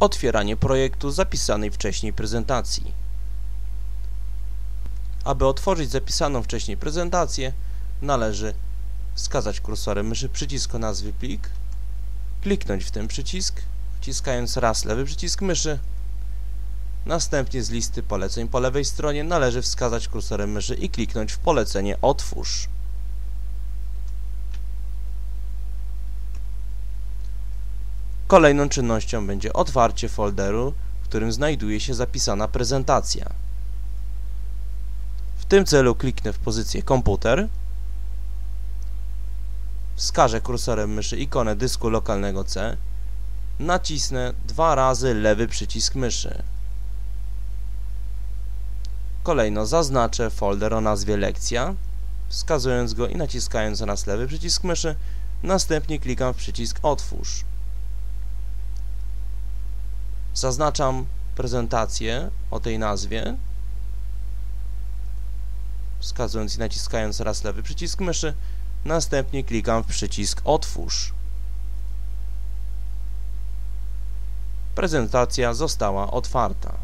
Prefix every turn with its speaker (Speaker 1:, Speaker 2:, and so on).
Speaker 1: otwieranie projektu zapisanej wcześniej prezentacji. Aby otworzyć zapisaną wcześniej prezentację, należy wskazać kursorem myszy przycisk o nazwie plik, kliknąć w ten przycisk, wciskając raz lewy przycisk myszy, następnie z listy poleceń po lewej stronie należy wskazać kursorem myszy i kliknąć w polecenie Otwórz. Kolejną czynnością będzie otwarcie folderu, w którym znajduje się zapisana prezentacja. W tym celu kliknę w pozycję komputer, wskażę kursorem myszy ikonę dysku lokalnego C, nacisnę dwa razy lewy przycisk myszy. Kolejno zaznaczę folder o nazwie lekcja, wskazując go i naciskając raz lewy przycisk myszy, następnie klikam w przycisk otwórz. Zaznaczam prezentację o tej nazwie, wskazując i naciskając raz lewy przycisk myszy, następnie klikam w przycisk Otwórz. Prezentacja została otwarta.